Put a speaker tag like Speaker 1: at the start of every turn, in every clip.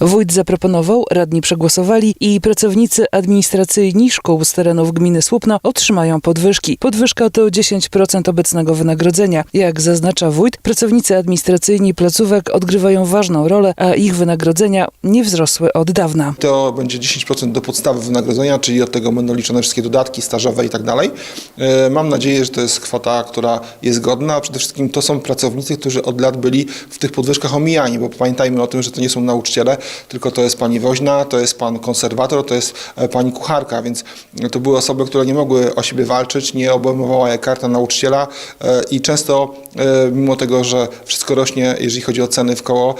Speaker 1: Wójt zaproponował, radni przegłosowali i pracownicy administracyjni szkół z terenów gminy Słupno otrzymają podwyżki. Podwyżka to 10% obecnego wynagrodzenia. Jak zaznacza wójt, pracownicy administracyjni placówek odgrywają ważną rolę, a ich wynagrodzenia nie wzrosły od dawna.
Speaker 2: To będzie 10% do podstawy wynagrodzenia, czyli od tego będą liczone wszystkie dodatki stażowe i tak dalej. E, Mam nadzieję, że to jest kwota, która jest godna, a przede wszystkim to są pracownicy, którzy od lat byli w tych podwyżkach omijani, bo pamiętajmy o tym, że to nie są nauczyciele, tylko to jest pani woźna, to jest pan konserwator, to jest e, pani kucharka, więc to były osoby, które nie mogły o siebie walczyć, nie obejmowała je karta nauczyciela e, i często e, mimo tego, że wszystko rośnie, jeżeli chodzi o ceny w koło,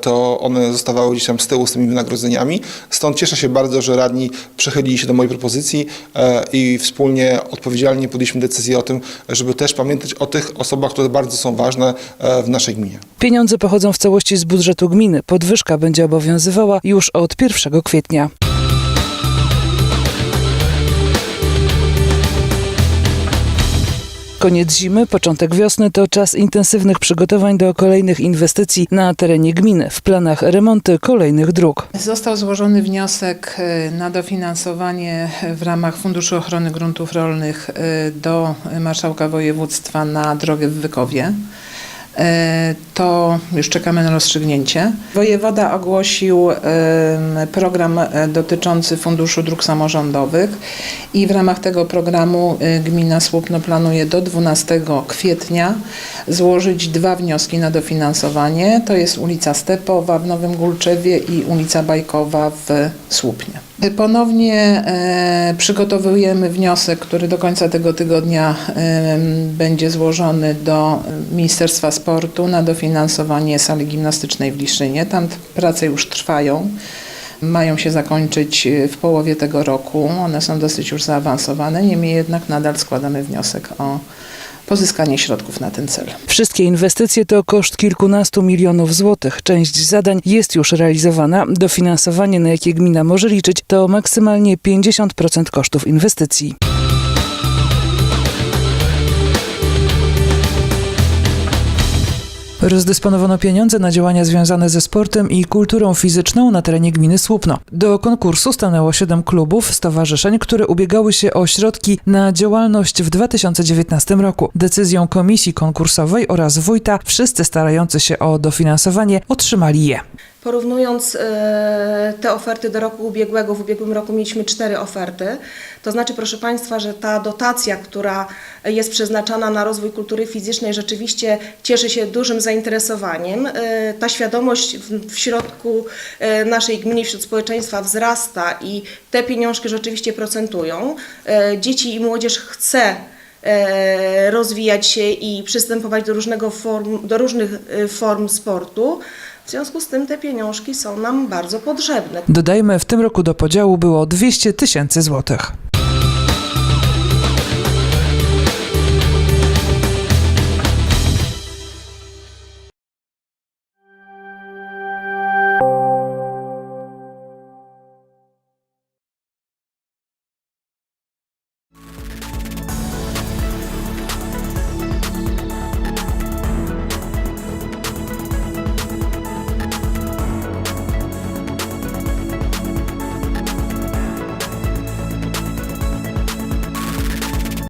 Speaker 2: to one zostawały gdzieś tam z tyłu z tymi wynagrodzeniami. Stąd cieszę się bardzo, że radni przychylili się do mojej propozycji i wspólnie odpowiedzialnie podjęliśmy decyzję o tym, żeby też pamiętać o tych osobach, które bardzo są ważne w naszej gminie.
Speaker 1: Pieniądze pochodzą w całości z budżetu gminy. Podwyżka będzie obowiązywała już od 1 kwietnia. Koniec zimy, początek wiosny to czas intensywnych przygotowań do kolejnych inwestycji na terenie gminy. W planach remonty kolejnych dróg.
Speaker 3: Został złożony wniosek e, na dofinansowanie w ramach Funduszu Ochrony Gruntów Rolnych e, do Marszałka Województwa na drogę w Wykowie. E, To już czekamy na rozstrzygnięcie. Wojewoda ogłosił program e, dotyczący Funduszu Dróg Samorządowych i w ramach tego programu e, gmina Słupno planuje do 12 kwietnia złożyć dwa wnioski na dofinansowanie. To jest ulica Stepowa w Nowym Gulczewie i ulica Bajkowa w Słupnie. Ponownie e, przygotowujemy wniosek, który do końca tego tygodnia em, będzie złożony do Ministerstwa Sportu na dofinansowanie sali gimnastycznej w Liszynie. Tam prace już trwają. Mają się zakończyć e, w połowie tego roku. One są dosyć już zaawansowane, niemniej jednak nadal składamy wniosek o pozyskanie środków na ten cel.
Speaker 1: Wszystkie inwestycje to koszt kilkunastu milionów złotych. Część zadań jest już realizowana. Dofinansowanie, na jakie gmina może liczyć, to maksymalnie 50% kosztów inwestycji. Rozdysponowano pieniądze na działania związane ze sportem i kulturą fizyczną na terenie gminy Słupno. Do konkursu stanęło siedem klubów, stowarzyszeń, które ubiegały się o środki na działalność w 2019 roku. Decyzją komisji konkursowej oraz wójta wszyscy starający się o dofinansowanie otrzymali je.
Speaker 4: Porównując e, te oferty do roku ubiegłego, w ubiegłym roku mieliśmy cztery oferty. To znaczy, proszę Państwa, że ta dotacja, która jest przeznaczana na rozwój kultury fizycznej, rzeczywiście cieszy się dużym zainteresowaniem. E, Ta świadomość w, środku e, naszej gminy, wśród społeczeństwa wzrasta i te pieniążki rzeczywiście procentują. E, Dzieci i młodzież chce rozwijać się i przystępować do, różnego form, do różnych form sportu. W związku z tym te pieniążki są nam bardzo potrzebne.
Speaker 1: Dodajmy, w tym roku do podziału było 200 tysięcy złotych.